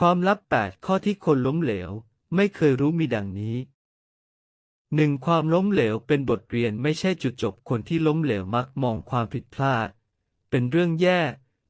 ความลับ 8 ข้อที่คนล้มเหลว ไม่เคยรู้มีดังนี้หนึ่งความล้มเหลวเป็นบทเรียนไม่ใช่จุดจบคนที่ล้มเหลวมักมองความผิดพลาด เป็นเรื่องแย่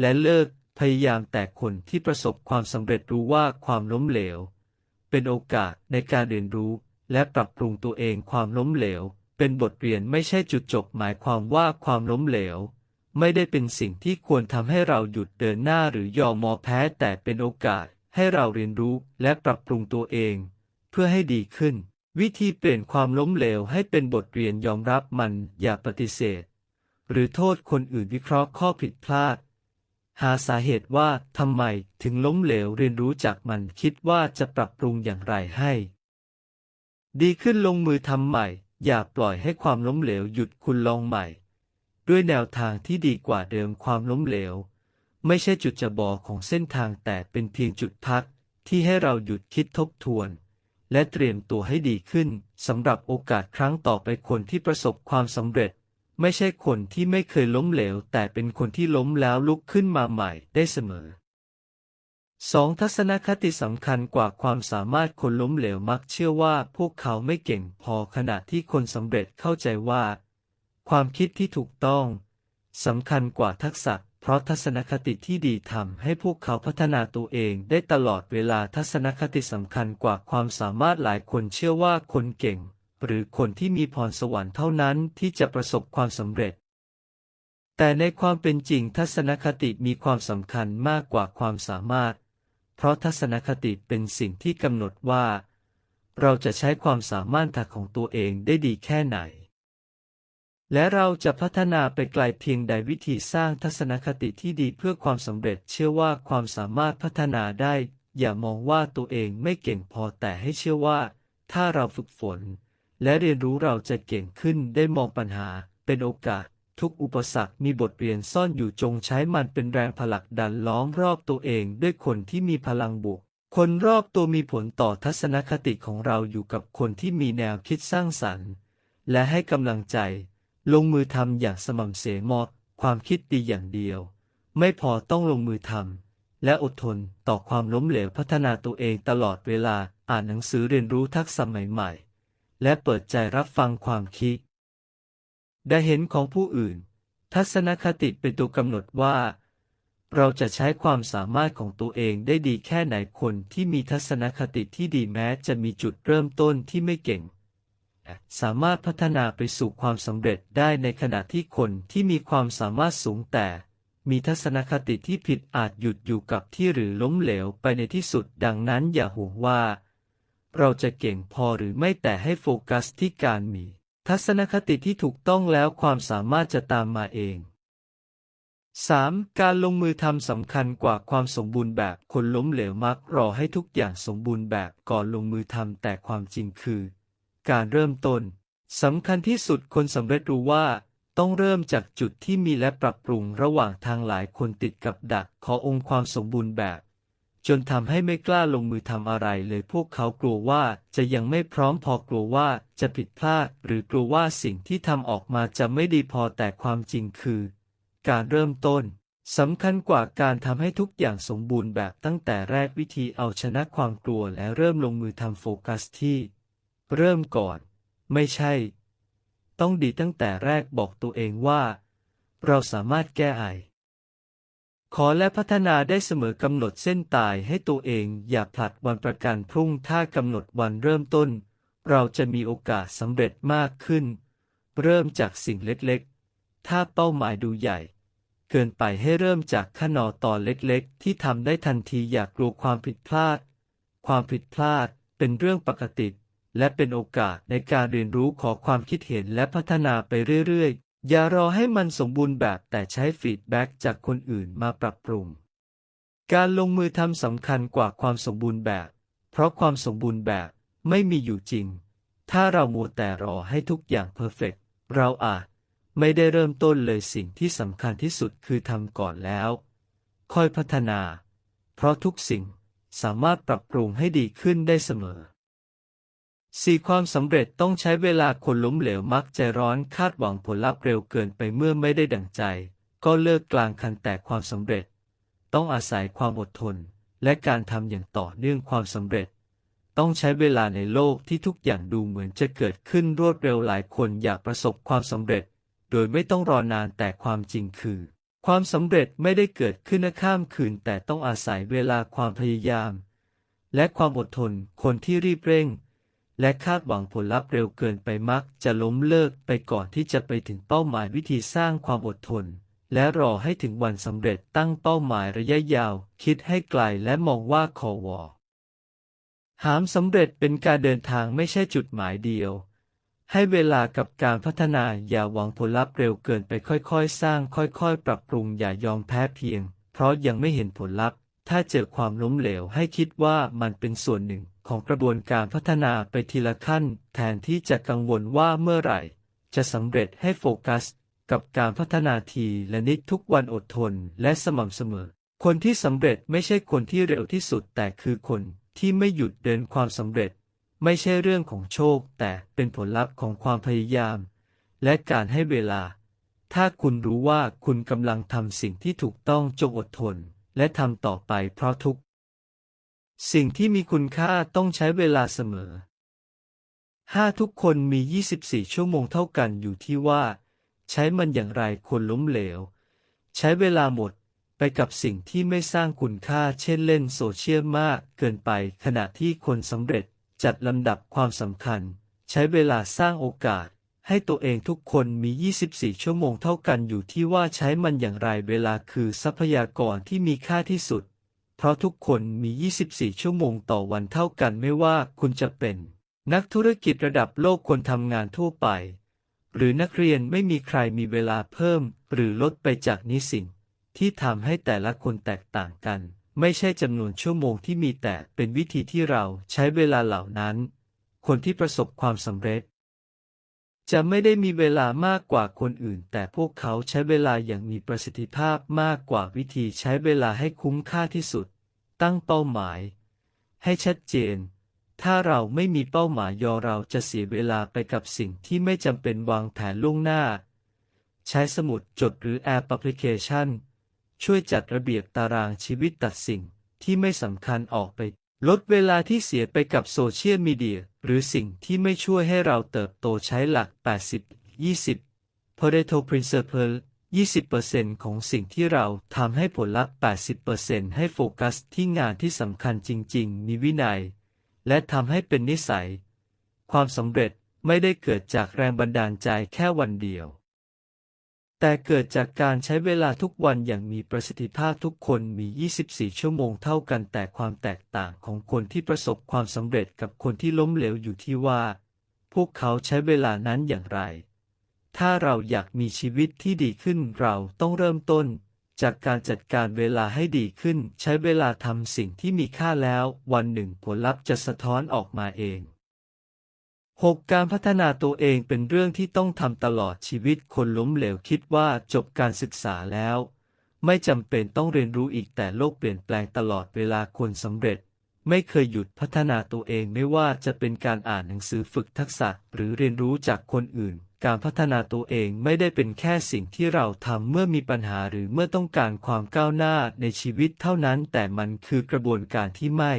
และเลิกพยายามแต่คนที่ประสบความสำเร็จรู้ว่าความล้มเหลว เป็นโอกาสในการเรียนรู้ และปรับปรุงตัวเองความล้มเหลว เป็นบทเรียนไม่ใช่จุดจบหมายความว่าความล้มเหลวไม่ได้เป็นสิ่งที่ควรทำให้เราหยุดเดินหน้าหรือยอมมอแพ้แต่เป็นโอกาส ให้เราเรียนรู้และปรับปรุงตัวเอง เพื่อให้ดีขึ้น วิธีเปลี่ยนความล้มเหลวให้เป็นบทเรียนยอมรับมันอย่าปฏิเสธ หรือโทษคนอื่นวิเคราะห์ข้อผิดพลาด หาสาเหตุว่าทำไมถึงล้มเหลวเรียนรู้จากมันคิดว่าจะปรับปรุงอย่างไรให้ ดีขึ้นลงมือทำใหม่ อย่าปล่อยให้ความล้มเหลวหยุดคุณลองใหม่ ด้วยแนวทางที่ดีกว่าเดิมความล้มเหลว ไม่ใช่จุดจะบอของเส้นทางแต่เป็นเพียงจุดพักที่ให้เราหยุดคิดทบทวน และเตรียมตัวให้ดีขึ้นสำหรับโอกาสครั้งต่อไปคนที่ประสบความสำเร็จ ไม่ใช่คนที่ไม่เคยล้มเหลว แต่เป็นคนที่ล้มแล้วลุกขึ้นมาใหม่ได้เสมอ 2. ทัศนคติสำคัญกว่าความสามารถคนล้มเหลวมักเชื่อว่าพวกเขาไม่เก่งพอขณะที่คนสำเร็จเข้าใจว่า ความคิดที่ถูกต้องสำคัญกว่าทักษะ เพราะทัศนคติที่ดีทำให้พวกเขาพัฒนาตัวเองได้ตลอดเวลาทัศนคติสำคัญกว่าความสามารถหลายคนเชื่อว่าคนเก่ง หรือคนที่มีพรสวรรค์เท่านั้นที่จะประสบความสำเร็จ แต่ในความเป็นจริงทัศนคติมีความสำคัญมากกว่าความสามารถ เพราะทัศนคติเป็นสิ่งที่กำหนดว่า เราจะใช้ความสามารถของตัวเองได้ดีแค่ไหน และเราจะพัฒนาไปไกลเพียงใดวิธีสร้างทัศนคติที่ดีเพื่อความสำเร็จเชื่อว่าความสามารถพัฒนาได้ อย่ามองว่าตัวเองไม่เก่งพอแต่ให้เชื่อว่า ถ้าเราฝึกฝน และเรียนรู้เราจะเก่งขึ้นได้มองปัญหา เป็นโอกาส ทุกอุปสรรคมีบทเรียนซ่อนอยู่จงใช้มันเป็นแรงผลักดันล้อมรอบตัวเองด้วยคนที่มีพลังบวก คนรอบตัวมีผลต่อทัศนคติของเราอยู่กับคนที่มีแนวคิดสร้างสรรค์ และให้กำลังใจ ลงมือทำอย่างสม่ำเสมอความคิดดีอย่างเดียว ไม่พอต้องลงมือทำและอดทนต่อความล้มเหลวพัฒนาตัวเองตลอดเวลาอ่านหนังสือเรียนรู้ทักษะใหม่ๆ และเปิดใจรับฟังความคิด ได้เห็นของผู้อื่น ทัศนคติเป็นตัวกำหนดว่า เราจะใช้ความสามารถของตัวเองได้ดีแค่ไหนคนที่มีทัศนคติที่ดีแม้จะมีจุดเริ่มต้นที่ไม่เก่ง สามารถพัฒนาไปสู่ความสำเร็จได้ในขณะที่คนที่มีความสามารถสูงแต่ มีทัศนคติที่ผิดอาจหยุดอยู่กับที่หรือล้มเหลวไปในที่สุดดังนั้นอย่าห่วงว่า เราจะเก่งพอหรือไม่แต่ให้โฟกัสที่การมี ทัศนคติที่ถูกต้องแล้วความสามารถจะตามมาเอง 3. การลงมือทำสำคัญกว่าความสมบูรณ์แบบคนล้มเหลวมักรอให้ทุกอย่างสมบูรณ์แบบก่อนลงมือทำแต่ความจริงคือ การเริ่มต้นสำคัญที่สุดคนสำเร็จรู้ว่า ต้องเริ่มจากจุดที่มีและปรับปรุงระหว่างทางหลายคนติดกับดักขอองค์ความสมบูรณ์แบบ จนทำให้ไม่กล้าลงมือทำอะไรเลยพวกเขากลัวว่าจะยังไม่พร้อมพอกลัวว่าจะผิดพลาด หรือกลัวว่าสิ่งที่ทำออกมาจะไม่ดีพอแต่ความจริงคือ การเริ่มต้นสำคัญกว่าการทำให้ทุกอย่างสมบูรณ์แบบตั้งแต่แรกวิธีเอาชนะความกลัวและเริ่มลงมือทำโฟกัสที่ เริ่มก่อน ไม่ใช่ ต้องดีตั้งแต่แรกบอกตัวเองว่า เราสามารถแก้ไอ ขอและพัฒนาได้เสมอกำหนดเส้นตายให้ตัวเองอย่าผลัดวันประกันพรุ่งถ้ากำหนดวันเริ่มต้น เราจะมีโอกาสสำเร็จมากขึ้น เริ่มจากสิ่งเล็กๆ ถ้าเป้าหมายดูใหญ่เกินไปให้เริ่มจากขั้นตอนเล็กๆ ที่ทำได้ทันทีอย่ากลัวความผิดพลาด ความผิดพลาดเป็นเรื่องปกติ และเป็นโอกาสในการเรียนรู้ขอความคิดเห็นและพัฒนาไปเรื่อยๆ อย่ารอให้มันสมบูรณ์แบบแต่ใช้ฟีดแบ็กจากคนอื่นมาปรับปรุง การลงมือทำสำคัญกว่าความสมบูรณ์แบบ เพราะความสมบูรณ์แบบไม่มีอยู่จริง ถ้าเรามัวแต่รอให้ทุกอย่างเพอร์เฟกเราอาจไม่ได้เริ่มต้นเลยสิ่งที่สำคัญที่สุดคือทำก่อนแล้ว ค่อยพัฒนา เพราะทุกสิ่งสามารถปรับปรุงให้ดีขึ้นได้เสมอ 4. ความสำเร็จต้องใช้เวลาคนล้มเหลวมักใจร้อนคาดหวังผลลัพธ์เร็วเกินไปเมื่อไม่ได้ดังใจ ก็เลิกกลางคันแต่ความสำเร็จ ต้องอาศัยความอดทน และการทำอย่างต่อเนื่องความสำเร็จ ต้องใช้เวลาในโลกที่ทุกอย่างดูเหมือนจะเกิดขึ้นรวดเร็วหลายคนอยากประสบความสำเร็จ โดยไม่ต้องรอนานแต่ความจริงคือ ความสำเร็จไม่ได้เกิดขึ้นในข้ามคืน แต่ต้องอาศัยเวลาความพยายาม และความอดทนคนที่รีบเร่ง และคาดหวังผลลัพธ์เร็วเกินไปมักจะล้มเลิกไปก่อนที่จะไปถึงเป้าหมายวิธีสร้างความอดทน และรอให้ถึงวันสำเร็จตั้งเป้าหมายระยะยาว คิดให้ไกลและมองว่าขอวอหามสำเร็จเป็นการเดินทางไม่ใช่จุดหมายเดียว ให้เวลากับการพัฒนาอย่าหวังผลลัพธ์เร็วเกินไปค่อยๆ สร้างค่อยๆ ปรับปรุงอย่ายอมแพ้เพียง เพราะยังไม่เห็นผลลัพธ์ ถ้าเจอความล้มเหลวให้คิดว่ามันเป็นส่วนหนึ่งของกระบวนการพัฒนาไปทีละขั้น แทนที่จะกังวลว่าเมื่อไหร่ จะสำเร็จให้โฟกัส กับการพัฒนาทีละนิดทุกวันอดทนและสม่ำเสมอ คนที่สำเร็จไม่ใช่คนที่เร็วที่สุดแต่คือคนที่ไม่หยุดเดินความสำเร็จ ไม่ใช่เรื่องของโชค แต่เป็นผลลัพธ์ของความพยายาม และการให้เวลา ถ้าคุณรู้ว่าคุณกำลังทำสิ่งที่ถูกต้องจงอดทน และทำต่อไปเพราะทุก สิ่งที่มีคุณค่าต้องใช้เวลาเสมอห้าทุกคนมี 24 ชั่วโมงเท่ากันอยู่ที่ว่า ใช้มันอย่างไรคนล้มเหลว ใช้เวลาหมดไปกับสิ่งที่ไม่สร้างคุณค่าเช่นเล่นโซเชียลมากเกินไปขณะที่คนสำเร็จจัดลำดับความสำคัญ ใช้เวลาสร้างโอกาส ให้ตัวเองทุกคนมี 24 ชั่วโมงเท่ากันอยู่ที่ว่าใช้มันอย่างไรเวลาคือทรัพยากรที่มีค่าที่สุด เพราะทุกคนมี 24 ชั่วโมงต่อวันเท่ากันไม่ว่าคุณจะเป็น นักธุรกิจระดับโลกคนทำงานทั่วไป หรือนักเรียนไม่มีใครมีเวลาเพิ่ม หรือลดไปจากนี้สิ่ง ที่ทำให้แต่ละคนแตกต่างกัน ไม่ใช่จำนวนชั่วโมงที่มีแต่เป็นวิธีที่เราใช้เวลาเหล่านั้น คนที่ประสบความสำเร็จ จะไม่ได้มีเวลามากกว่าคนอื่น แต่พวกเขาใช้เวลาอย่างมีประสิทธิภาพมากกว่าวิธีใช้เวลาให้คุ้มค่าที่สุด ตั้งเป้าหมาย ให้ชัดเจน ถ้าเราไม่มีเป้าหมายยอเราจะเสียเวลาไปกับสิ่งที่ไม่จำเป็นวางแผนล่วงหน้า ใช้สมุดจดหรือแอปแอปพลิเคชัน ช่วยจัดระเบียบตารางชีวิตตัดสิ่งที่ไม่สำคัญออกไป ลดเวลาที่เสียไปกับโซเชียลมีเดีย หรือสิ่งที่ไม่ช่วยให้เราเติบโตใช้หลัก 80 20 Pareto Principle 20%ของสิ่งที่เราทำให้ผลลัพธ์ 80%ให้โฟกัสที่งานที่สำคัญจริง ๆ มีวินัย และทำให้เป็นนิสัย ความสำเร็จไม่ได้เกิดจากแรงบันดาลใจแค่วันเดียว แต่เกิดจากการใช้เวลาทุกวันอย่างมีประสิทธิภาพทุกคนมี 24 ชั่วโมงเท่ากันแต่ความแตกต่างของคนที่ประสบความสำเร็จกับคนที่ล้มเหลวอยู่ที่ว่า พวกเขาใช้เวลานั้นอย่างไร ถ้าเราอยากมีชีวิตที่ดีขึ้นเราต้องเริ่มต้น จากการจัดการเวลาให้ดีขึ้น ใช้เวลาทำสิ่งที่มีค่าแล้ว วันหนึ่งผลลัพธ์จะสะท้อนออกมาเอง 6. การพัฒนาตัวเองเป็นเรื่องที่ต้องทำตลอดชีวิตคนล้มเหลวคิดว่าจบการศึกษาแล้ว ไม่จำเป็นต้องเรียนรู้อีกแต่โลกเปลี่ยนแปลงตลอดเวลาคนสำเร็จ ไม่เคยหยุดพัฒนาตัวเองไม่ว่าจะเป็นการอ่านหนังสือฝึกทักษะหรือเรียนรู้จากคนอื่น การพัฒนาตัวเองไม่ได้เป็นแค่สิ่งที่เราทำเมื่อมีปัญหาหรือเมื่อต้องการความก้าวหน้าในชีวิตเท่านั้น แต่มันคือกระบวนการที่ไม่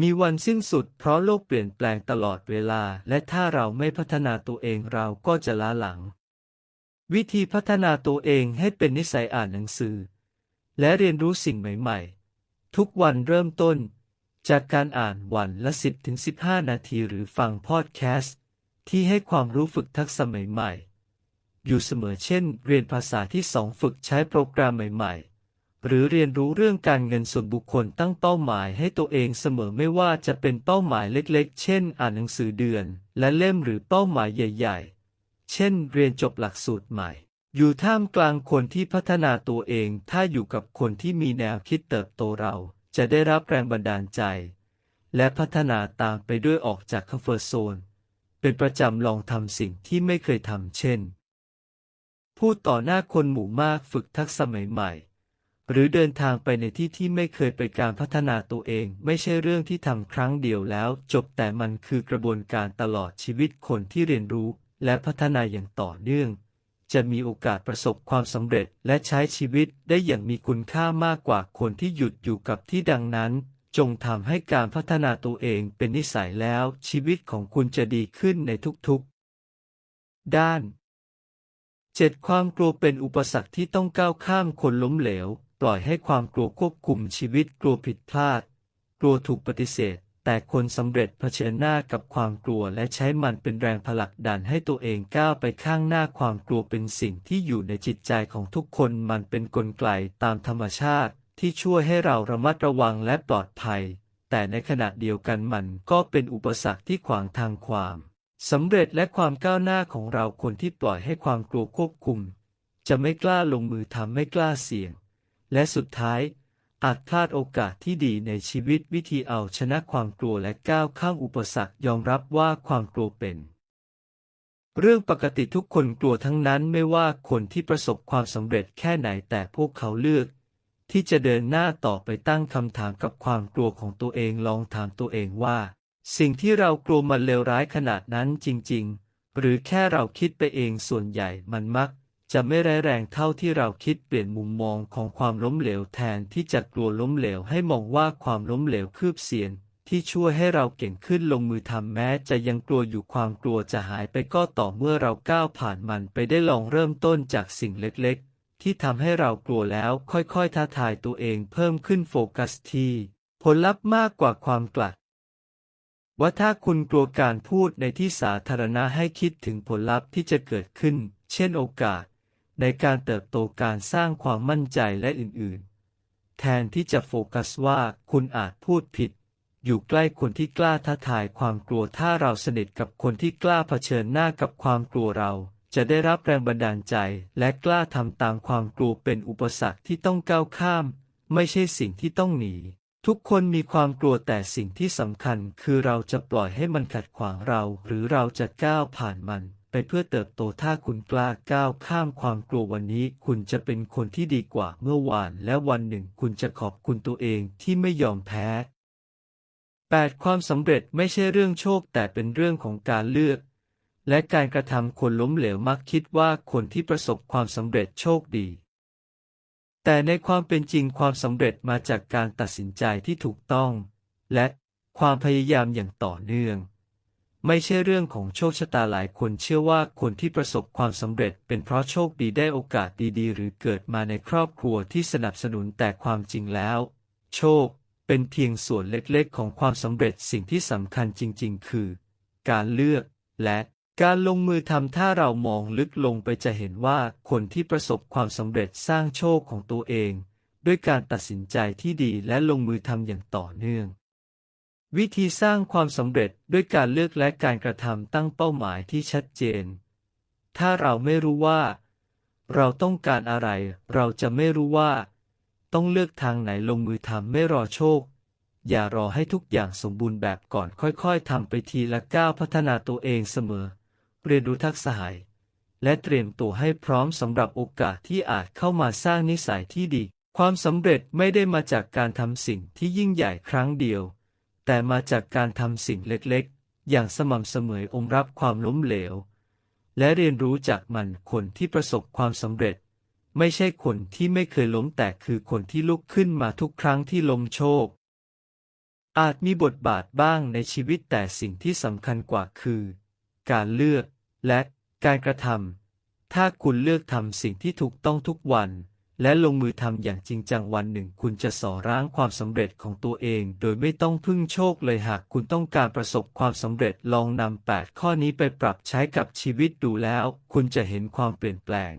มีวันสิ้นสุดเพราะโลกเปลี่ยนแปลงตลอดเวลา และถ้าเราไม่พัฒนาตัวเองเราก็จะล้าหลัง วิธีพัฒนาตัวเองให้เป็นนิสัยอ่านหนังสือ และเรียนรู้สิ่งใหม่ๆ ทุกวันเริ่มต้น จากการอ่านวันละ 10-15 นาทีหรือฟังพอดแคสต์ที่ให้ความรู้ฝึกทักษะใหม่ๆ อยู่เสมอเช่น เรียนภาษาที่สองฝึกใช้โปรแกรมใหม่ๆ หรือเรียนรู้เรื่องการเงินส่วนบุคคลตั้งเป้าหมายให้ตัวเองเสมอไม่ว่าจะเป็นเป้าหมายเล็กๆ เช่น อ่านหนังสือเดือน และเล่มหรือเป้าหมายใหญ่ ๆ เช่น เรียนจบหลักสูตรใหม่ อยู่ท่ามกลางคนที่พัฒนาตัวเอง ถ้าอยู่กับคนที่มีแนวคิดเติบโตเรา จะได้รับแรงบันดาลใจ และพัฒนาตามไปด้วยออกจากคอมฟอร์ทโซน เป็นประจำลองทำสิ่งที่ไม่เคยทำเช่น พูดต่อหน้าคนหมู่มากฝึกทักษะใหม่ๆ หรือเดินทางไปในที่ที่ไม่เคยไปการพัฒนาตัวเอง ไม่ใช่เรื่องที่ทำครั้งเดียวแล้ว จบแต่มันคือกระบวนการตลอดชีวิตคนที่เรียนรู้ และพัฒนาอย่างต่อเนื่อง จะมีโอกาสประสบความสำเร็จและใช้ชีวิตได้อย่างมีคุณค่ามากกว่าคนที่หยุดอยู่กับที่ดังนั้น จงทำให้การพัฒนาตัวเองเป็นนิสัยแล้ว ชีวิตของคุณจะดีขึ้นในทุกๆ ด้าน 7. ความกลัวเป็นอุปสรรคที่ต้องก้าวข้ามคนล้มเหลว ปล่อยให้ความกลัวควบคุมชีวิตกลัวผิดพลาด กลัวถูกปฏิเสธ แต่คนสำเร็จเผชิญหน้ากับความกลัวและใช้มันเป็นแรงผลักดันให้ตัวเองก้าวไปข้างหน้าความกลัวเป็นสิ่งที่อยู่ในจิตใจของทุกคนมันเป็นกลไกตามธรรมชาติที่ช่วยให้เราระมัดระวังและปลอดภัย แต่ในขณะเดียวกันมันก็เป็นอุปสรรคที่ขวางทางความสำเร็จและความก้าวหน้าของเราคนที่ปล่อยให้ความกลัวควบคุม จะไม่กล้าลงมือทำไม่กล้าเสี่ยง และสุดท้าย อาจพลาดโอกาสที่ดีในชีวิตวิธีเอาชนะความกลัวและก้าวข้ามอุปสรรคยอมรับว่าความกลัวเป็น เรื่องปกติทุกคนกลัวทั้งนั้นไม่ว่าคนที่ประสบความสำเร็จแค่ไหนแต่พวกเขาเลือก ที่จะเดินหน้าต่อไปตั้งคำถามกับความกลัวของตัวเองลองถามตัวเองว่า สิ่งที่เรากลัวมันเลวร้ายขนาดนั้นจริง ๆ หรือแค่เราคิดไปเองส่วนใหญ่มันมัก จะไม่ร้ายแรงเท่าที่เราคิดเปลี่ยนมุมมองของความล้มเหลวแทนที่จะกลัวล้มเหลวให้มองว่าความล้มเหลวคืบเสียนที่ช่วยให้เราเก่งขึ้นลงมือทำแม้จะยังกลัวอยู่ความกลัวจะหายไปก็ต่อเมื่อเราก้าวผ่านมันไปได้ลองเริ่มต้นจากสิ่งเล็กๆ ที่ทำให้เรากลัวแล้วค่อยๆท้าทายตัวเองเพิ่มขึ้นโฟกัสที่ผลลัพธ์มากกว่าความกลัดว่าถ้าคุณกลัวการพูดในที่สาธารณะให้คิดถึงผลลัพธ์ที่จะเกิดขึ้น เช่นโอกาส ในการเติบโตการสร้างความมั่นใจและอื่นๆ แทนที่จะโฟกัสว่าคุณอาจพูดผิด อยู่ใกล้คนที่กล้าท้าทายความกลัวถ้าเราสนิทกับคนที่กล้าเผชิญหน้ากับความกลัวเรา จะได้รับแรงบันดาลใจ และกล้าทำตามความกลัวเป็นอุปสรรคที่ต้องก้าวข้าม ไม่ใช่สิ่งที่ต้องหนี ทุกคนมีความกลัวแต่สิ่งที่สำคัญคือเราจะปล่อยให้มันขัดขวางเรา หรือเราจะก้าวผ่านมัน ไปเพื่อเติบโตถ้าคุณกล้าก้าวข้ามความกลัววันนี้ คุณจะเป็นคนที่ดีกว่าเมื่อวาน และวันหนึ่งคุณจะขอบคุณตัวเองที่ไม่ยอมแพ้ 8. ความสำเร็จไม่ใช่เรื่องโชคแต่เป็นเรื่องของการเลือก และการกระทำคนล้มเหลวมักคิดว่าคนที่ประสบความสำเร็จโชคดี แต่ในความเป็นจริงความสำเร็จมาจากการตัดสินใจที่ถูกต้อง และความพยายามอย่างต่อเนื่อง ไม่ใช่เรื่องของโชคชะตาหลายคนเชื่อว่าคนที่ประสบความสำเร็จเป็นเพราะโชคดีได้โอกาสดีๆ หรือเกิดมาในครอบครัวที่สนับสนุนแต่ความจริงแล้ว โชคเป็นเพียงส่วนเล็กๆ ของความสำเร็จสิ่งที่สำคัญจริง ๆ คือ การเลือกและการลงมือทำถ้าเรามองลึกลงไปจะเห็นว่าคนที่ประสบความสำเร็จสร้างโชคของตัวเอง ด้วยการตัดสินใจที่ดีและลงมือทำอย่างต่อเนื่อง วิธีสร้างความสำเร็จด้วยการเลือกและการกระทำตั้งเป้าหมายที่ชัดเจน ถ้าเราไม่รู้ว่า เราต้องการอะไร เราจะไม่รู้ว่า ต้องเลือกทางไหนลงมือทำไม่รอโชค อย่ารอให้ทุกอย่างสมบูรณ์แบบก่อนค่อยๆทำไปทีละก้าวพัฒนาตัวเองเสมอ เรียนรู้ทักษะและเตรียมตัวให้พร้อมสำหรับโอกาสที่อาจเข้ามาสร้างนิสัยที่ดี ความสำเร็จไม่ได้มาจากการทำสิ่งที่ยิ่งใหญ่ครั้งเดียว แต่มาจากการทำสิ่งเล็กๆ อย่างสม่ำเสมออมรับความล้มเหลว และเรียนรู้จากมันคนที่ประสบความสำเร็จ ไม่ใช่คนที่ไม่เคยล้มแต่คือคนที่ลุกขึ้นมาทุกครั้งที่ล้มโชค อาจมีบทบาทบ้างในชีวิตแต่สิ่งที่สำคัญกว่าคือ การเลือกและการกระทำถ้าคุณเลือกทำสิ่งที่ถูกต้องทุกวัน และลงมือทำอย่างจริงจังวันหนึ่งคุณจะสอร้างความสำเร็จของตัวเอง โดยไม่ต้องพึ่งโชคเลยหากคุณต้องการประสบความสำเร็จลองนำ8ข้อนี้ไปปรับใช้กับชีวิตดูแล้ว คุณจะเห็นความเปลี่ยนแปลง